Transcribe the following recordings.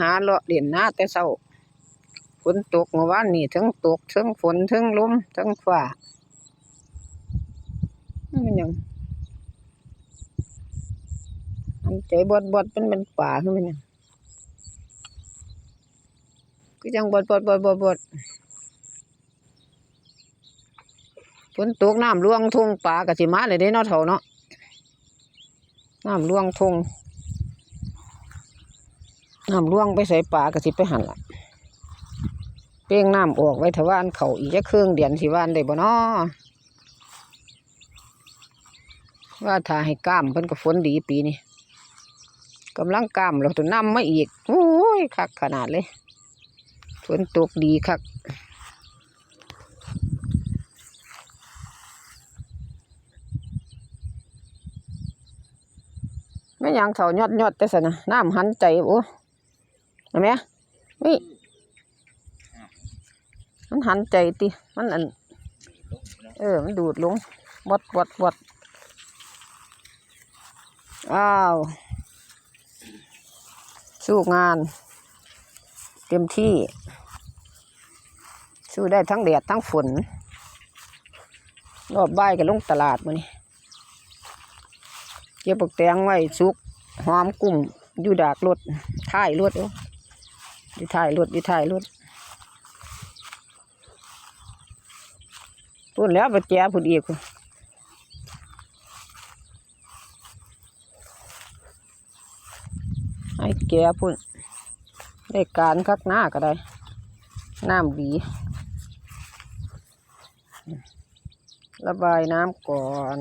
หาเลาะเด่นหน้าแต่เช้าฝนตกเมื่อวานนี่ทั้งตกทั้งฝนทั้งลมทั้งฟ้ามันยังอันใจบดบดเป็นเป็นป่าขึ้นมันยังก็ยังบดบดบดบดบดฝนตกน้ำล่วงทุ่งป่ากะสิมาเลยเด้นาะเถ่าเนาะน้ำล่วงทุ่ง น้ำล่วงไปใส่ปลากระสิไปหันละเป้งน้ำออกไว้ทวานเขาอีกจะเครื่องเดียนสิวานได้บ่นอว่าถ้าให้กล้ามเพิ่นก็ฝนดีปีนี้กำลังกล้ามเราตัวน้ำมาอีกโอ้ยคักขนาดเลยฝนตกดีคักไม่ยังเถายอดยอดแต่สนะน้ำหันใจโอ้ เห็นไหมนี่มันหันใจติมันอันเออ มันดูดลงบดบดบดอ้าว สู้งาน เต็มที่ สู้ได้ทั้งแดดทั้งฝน รอบบ่ายก็ลงตลาดมานี่เก็บปกแตงไว้สุกหอมกุ้มอยู่ดากรถท้ายรถเอ้ ออยู่ายรถอยู่ายรถพูดแล้วไปแจ้พูดอีกพุ่นให้แกพุ่นได้การคักหน้าก็ได้น้ำดีระบายน้ำก่อน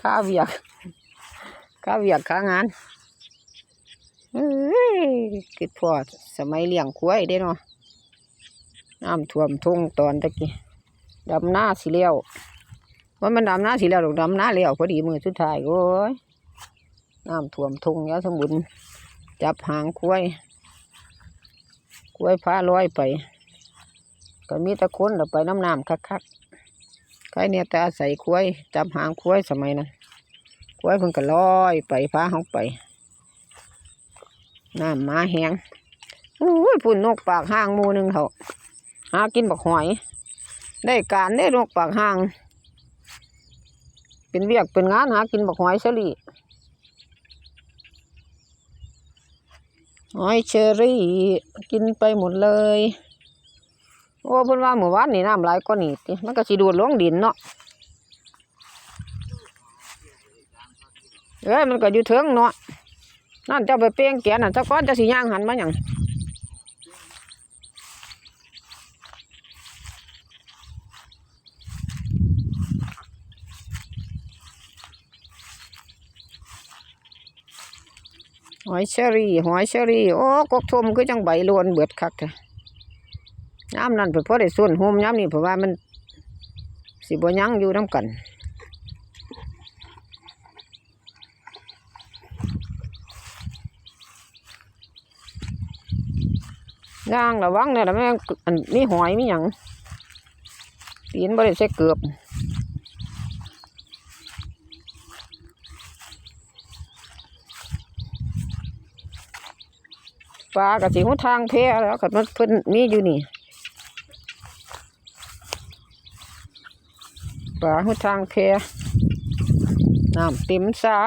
ข้าเวียกข้าเวียกข้างานเอ้ยคิดพอสมัยเลี้ยงควายได้เนาะน้ำท่วมทุ่งตอนตะกี้ดำหน้าสิเลี้ยวว่ามันดำหน้าสิเลี้ยวหรอกดำหน้าเลี้ยวพอดีมือสุดท้ายโอ้ยน้ำท่วมทุ่งยาสมุนจับหางควายควายพาลอยไปก็มีตะคนเราไปน้ำน้ำคักๆ ใครเนี่ยแต่อาศัยคุ้ยจับหางคุ้ยสมัยนั้นคุ้ยเพิ่นก็ลอยไปพาเขาไปน้ำมาแหงอู้ยพุ่นนกปากห้างมูหนึ่งเขาหากินบักหอย ได้การได้นกปากห้าง เป็นเวียกเป็นงานหากินบักหอยเชอรี่หอยเชอรี่ กินไปหมดเลย โอ้เพิ่นว่าเมื่อวานนี่น้ำไหลายก็นี่ติมันก็สิดูดลงดินเนาะเอ้ยมันก็อยู่เถิงเนาะนั่นเจ้าไปเป้งแกนน่ะจ้าก้อนจะสิย่างหันมาหยังหอยเชอรี่หอยเชอรี่โอ้กกทมคือจังใบลวนเบิดคักแท้ ย้ำนั่นเพื่อพอได้ส่วนโฮมย้ำนี่เพราะว่ามันสิบยังอยู่น้ำกันย่างระวังเนี่ยละแม่งอันมีหอยมีหยังตีนบริเสเกือบปลากระสีหัวทางเพแล้วกับมันเพิ่นมีอยู่นี่ ปลาหัวทางเพน้ำเต็มสา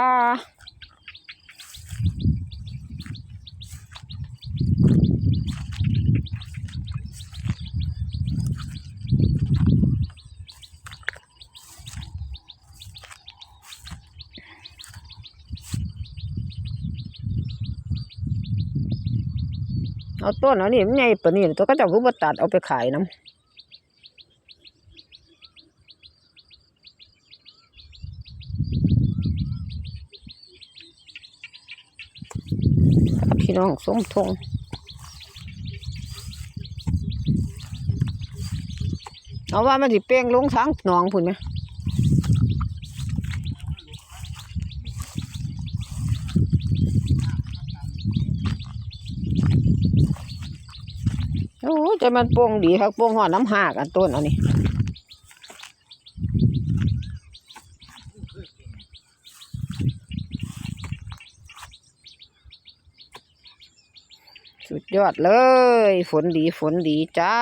เอาต้นเอานี่มันใหญ่ปานนี้ตัวก็จะคือบ่ตัดเอาไปขายน้ำ พี่น้องสมทงเอาว่ามันสิเป้งลงทางหนองพุ่นไหมโอ้จะมันโป่งดีครับโป่งหอน้ำหากันต้นอันนี้ ยอดเลย ฝนดีฝนดีจ้า